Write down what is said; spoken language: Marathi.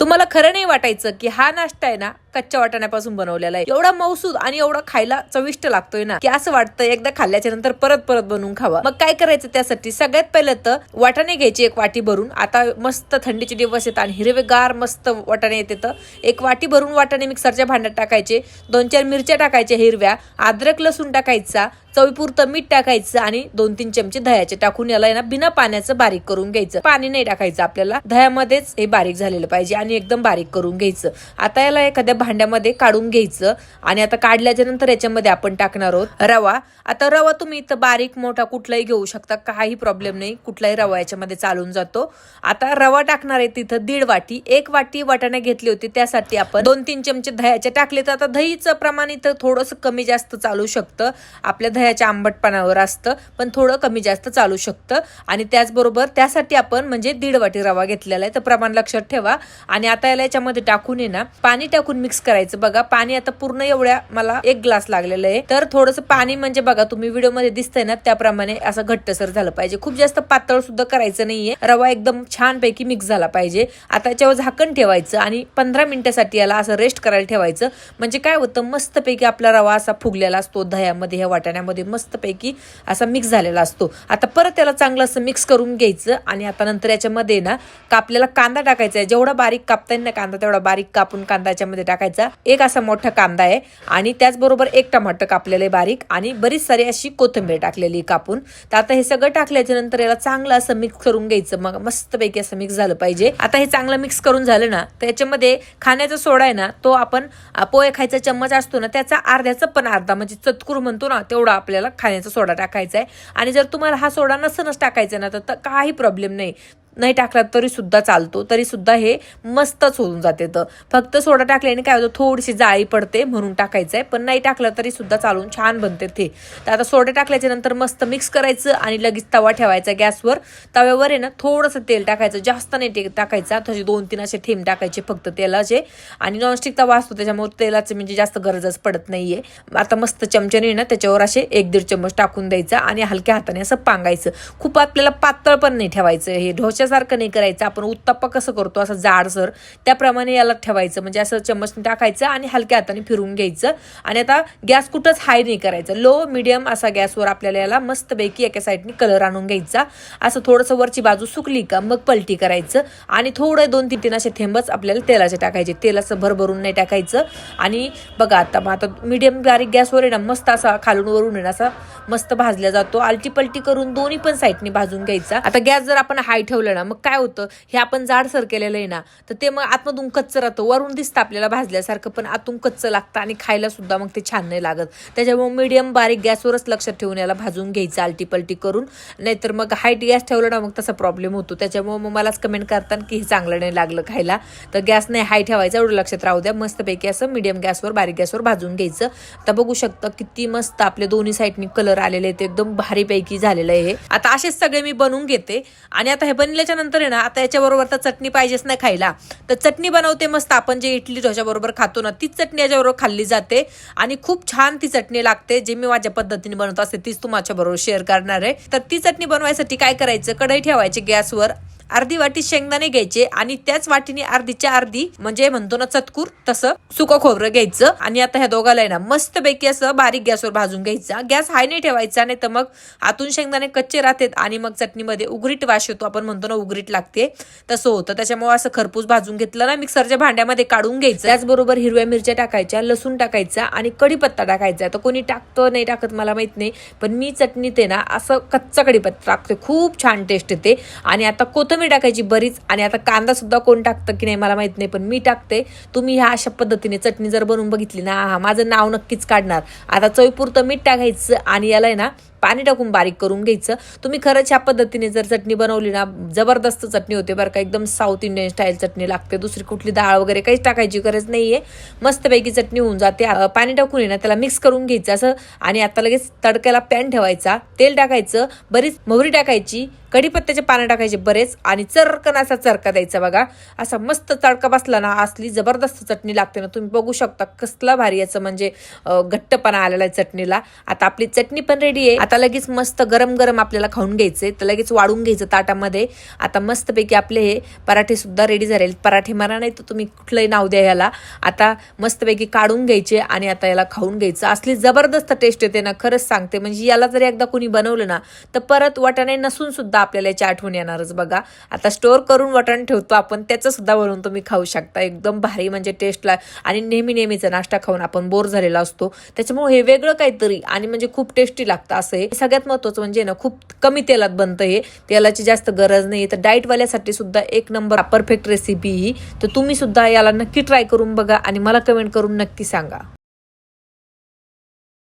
तुम्हाला खरं नाही वाटायचं की हा नाश्ता आहे ना कच्च्या वाटाण्यापासून बनवलेला आहे. एवढा मौसूद आणि एवढा खायला चविष्ट लागतोय ना की असं वाटतं एकदा खाल्ल्याच्या नंतर परत परत बनवून खावा. मग काय करायचं त्यासाठी? सगळ्यात पहिलं तर वाटाणे घ्यायचे एक वाटी भरून आता मस्त थंडीचे दिवस येतात आणि हिरवेगार मस्त वाटाणे येते तर एक वाटी भरून वाटाणे मिक्सरच्या भांड्यात टाकायचे दोन चार मिरच्या टाकायच्या हिरव्या अद्रक लसूण टाकायचा चवीपुरतं मीठ टाकायचं आणि दोन तीन चमचे दह्याचे टाकून याला ना बिना पाण्याचं बारीक करून घ्यायचं. पाणी नाही टाकायचं आपल्याला. दह्यामध्येच हे बारीक झालेलं पाहिजे आणि एकदम बारीक करून घ्यायचं. आता याला एखाद्या भांड्यामध्ये काढून घ्यायचं आणि आता काढल्याच्या नंतर याच्यामध्ये आपण टाकणार आहोत रवा. आता रवा तुम्ही इथं बारीक मोठा कुठलाही घेऊ शकता. काही प्रॉब्लेम नाही. कुठलाही रवा याच्यामध्ये चालून जातो. आता रवा टाकणार आहे तिथं दीड वाटी. एक वाटी वाटाणे घेतली होती त्यासाठी आपण दोन तीन चमचे दह्याचे टाकले तर आता दहीचं प्रमाण इथं थोडंसं कमी जास्त चालू शकतं. आपल्या दह्या ह्याच्या आंबटपणावर असतं पण थोडं कमी जास्त चालू शकतं. आणि त्याचबरोबर त्यासाठी आपण म्हणजे दीड वाटी रवा घेतलेला आहे. तर प्रमाण लक्षात ठेवा. आणि आता याला याच्यामध्ये टाकून ये ना पाणी टाकून मिक्स करायचं. बघा पाणी आता पूर्ण एवढ्या मला एक ग्लास लागलेलं आहे. तर थोडंसं पाणी म्हणजे बघा तुम्ही व्हिडिओमध्ये दिसतंय ना त्याप्रमाणे असं घट्टसर झालं पाहिजे. खूप जास्त पातळ सुद्धा करायचं नाहीये. रवा एकदम छानपैकी मिक्स झाला पाहिजे. आता याच्यावर झाकण ठेवायचं आणि पंधरा मिनिटासाठी याला असं रेस्ट करायला ठेवायचं. म्हणजे काय होतं मस्तपैकी आपला रवा असा फुगलेला असतो दह्यामध्ये ह्या वाटाण्यामध्ये. मस्तपैकी असा मिक्स झालेला असतो. आता परत त्याला चांगलं असं मिक्स करून घ्यायचं आणि आता नंतर याच्यामध्ये ना का आपल्याला कांदा टाकायचा आहे. जेवढा बारीक कापता येईल ना कांदा तेवढा बारीक कापून कांदा याच्यामध्ये टाकायचा. एक असा मोठा कांदा आहे आणि त्याचबरोबर एक टमाटर कापलेलं आहे बारीक आणि बरीच सारी अशी कोथिंबीर टाकलेली कापून. तर आता हे सगळं टाकल्याच्या नंतर याला चांगलं असं मिक्स करून घ्यायचं. मग मस्तपैकी असं मिक्स झालं पाहिजे. आता हे चांगलं मिक्स करून झालं ना तर याच्यामध्ये खाण्याचा सोडा आहे ना तो आपण पोहे खायचा चम्मच असतो ना त्याचा अर्ध्याचा पण अर्धा म्हणजे चतकूर म्हणतो ना तेवढा आपल्याला खाण्याचा सोडा टाकायचा आहे आणि जर तुम्हाला हा सोडा नसनच टाकायचा ना तर तर काही प्रॉब्लेम नाही. नाही टाकलात तरी सुद्धा चालतो तरी सुद्धा हे मस्तच होऊन जाते तर फक्त सोडा टाकल्याने काय होतं थोडीशी जाळी पडते म्हणून टाकायचं आहे पण नाही टाकलं तरी सुद्धा चालून छान बनते ते. तर आता सोडा टाकल्याच्या नंतर मस्त मिक्स करायचं आणि लगेच तवा ठेवायचा गॅसवर. तव्यावर आहे ना थोडंसं तेल टाकायचं जास्त नाही ते टाकायचा तसे दोन तीन असे थेंब टाकायचे फक्त तेलाचे. आणि नॉनस्टिक तवा असतो त्याच्यामुळे तेलाचं म्हणजे जास्त गरजच पडत नाहीये. आता मस्त चमच्याने ना त्याच्यावर असे एक दीड चम्मच टाकून द्यायचा आणि हलक्या हाताने असं पांगायचं. खूप आपल्याला पातळ पण नाही ठेवायचं हे ढोश्यासारखं नाही करायचं. आपण उत्तप्पा कसं करतो? असं जाडसर त्याप्रमाणे याला ठेवायचं. म्हणजे असं चमचने टाकायचं आणि हलक्या हाताने फिरून घ्यायचं. आणि आता गॅस कुठंच हाय नाही करायचं. लो मिडियम असा गॅसवर आपल्याला याला मस्तपैकी एका साईडने कलर आणून घ्यायचा. असं थोडंसं वरची बाजू सुकली का मग पलटी करायचं. आणि थोडं दोन तीन तीन असे थेंबच आपल्याला तेलाचे टाकायचे. तेलाचं भरभरून नाही टाकायचं. आणि बघा आता मग आता मिडियम बारीक गॅसवर आहे ना मस्त असा खालून वरून आहे ना असा मस्त भाजला जातो. आलटी पलटी करून दोन्ही पण साईडने भाजून घ्यायचा. आता गॅस जर आपण हाय ठेवला ना मग काय होतं? हे आपण जाडसर केलेलं आहे ना तर ते मग आतमधून कच्चं राहतं. वरून दिसतं आपल्याला भाजल्यासारखं पण आतून कच्चं लागतं आणि खायला सुद्धा मग ते छान नाही लागत. त्याच्यामुळे मिडियम बारीक गॅसवरच लक्षात ठेवून याला भाजून घ्यायचं आलटी पलटी करून. नाहीतर मग हाईट गॅस ठेवलं ना मग तसा प्रॉब्लेम होतो. त्याच्यामुळे मग मलाच कमेंट करतात की हे चांगलं नाही लागलं खायला. तर गॅस नाही हाय ठेवायचा एवढं लक्षात राहू द्या. मस्तपैकी असं मिडियम गॅसवर बारीक गॅसवर भाजून घ्यायचं. आता बघू शकता किती मस्त आपले दोन्ही साईडनी कलर आलेले आहेत. एकदम भारीपैकी झालेलं आहे हे. आता असेच सगळे मी बनवून घेते. आणि आता हे बनल्याच्या नंतर आहे ना आता याच्याबरोबर तर चटणी पाहिजेच नाही खायला. तर चटणी बनवते मस्त आपण जे इडली डोशाबरोबर खातो ना तीच चटणी याच्याबरोबर खाल्ली जाते. आणि खूप छान ती चटणी लागते जे मी माझ्या पद्धतीने बनवत असते तीच तू माझ्याबरोबर शेअर करणार आहे. तर ती चटणी बनवायसाठी काय करायचं? कढई ठेवायची गॅसवर. अर्धी वाटी शेंगदाणे घ्यायचे आणि त्याच वाटीने अर्धीच्या अर्धी म्हणजे म्हणतो ना चतकूर तसं सुकं खोबरं घ्यायचं. आणि आता ह्या दोघाला आहे ना मस्त पैकी असं बारीक गॅसवर भाजून घ्यायचा. गॅस हाय नाही ठेवायचा नाही तर मग आतून शेंगदाणे कच्चे राहतात आणि मग चटणीमध्ये उघरीट वास येतो. आपण म्हणतो ना उघरीट लागते. तसं होतं. त्याच्यामुळे असं खरपूस भाजून घेतलं ना मिक्सरच्या भांड्यामध्ये काढून घ्यायचं. त्याचबरोबर हिरव्या मिरच्या टाकायच्या लसूण टाकायचा आणि कढीपत्ता टाकायचा. तर कोणी टाकतं नाही टाकत मला माहीत नाही. पण मी चटणीत आहे ना असं कच्चा कढीपत्ता टाकते. खूप छान टेस्ट येते. आणि आता कोथिंबीर टाकायची बरीच आणि आता कांदा सुद्धा कोण टाकतं की नाही मला माहीत नाही पण मी टाकते. तुम्ही ह्या अशा पद्धतीने चटणी जर बनवून बघितली ना हा माझं नाव नक्कीच काढणार. आता चवीपुरतं मीठ टाकायचं आणि याला आहे ना पाणी टाकून बारीक करून घ्यायचं. तुम्ही खरंच ह्या पद्धतीने जर चटणी बनवली ना जबरदस्त चटणी होते बरं का. एकदम साऊथ इंडियन स्टाईल चटणी लागते. दुसरी कुठली डाळ वगैरे काहीच टाकायची गरज नाहीये. मस्तपैकी चटणी होऊन जाते. पाणी टाकून आहे ना त्याला मिक्स करून घ्यायचं असं. आणि आता लगेच तडक्याला पॅन ठेवायचा. तेल टाकायचं. बरीच मोहरी टाकायची. कढीपत्त्याचे पानं टाकायचे बरेच. आणि चरकन असा चरका द्यायचा बघा. असा मस्त तडका बसला ना असली जबरदस्त चटणी लागते ना तुम्ही बघू शकता कसला भारी याचं म्हणजे घट्टपणा आलेला आहे चटणीला. आता आपली चटणी पण रेडी आहे. आता लगेच मस्त गरम गरम आपल्याला खाऊन घ्यायचे तर लगेच वाढून घ्यायचं ताटामध्ये. आता मस्तपैकी आपले हे पराठेसुद्धा रेडी झाले पराठे म्हणा नाही तर तुम्ही कुठलंही नाव द्या याला. आता मस्तपैकी काढून घ्यायचे आणि आता याला खाऊन घ्यायचं. असली जबरदस्त टेस्ट येते ना खरंच सांगते. म्हणजे याला जर एकदा कुणी बनवलं ना तर परत वटाणे नसून सुद्धा आपल्याला याची आठवण येणारच बघा. आता स्टोअर करून वाटाणे ठेवतो आपण त्याचं सुद्धा बनवून तुम्ही खाऊ शकता. एकदम भारी म्हणजे टेस्टला आणि नेहमी नेहमीचा नाश्ता खाऊन आपण बोर झालेला असतो. त्याच्यामुळे हे वेगळं काहीतरी आणि म्हणजे खूप टेस्टी लागतं असं आहे. सगळ्यात महत्त्वाचं म्हणजे ना खूप कमी तेलात बनतं हे. तेलाची जास्त गरज नाही. तर डाएटवाल्यासाठी सुद्धा एक नंबर परफेक्ट रेसिपी ही. तर तुम्ही सुद्धा याला नक्की ट्राय करून बघा आणि मला कमेंट करून नक्की सांगा.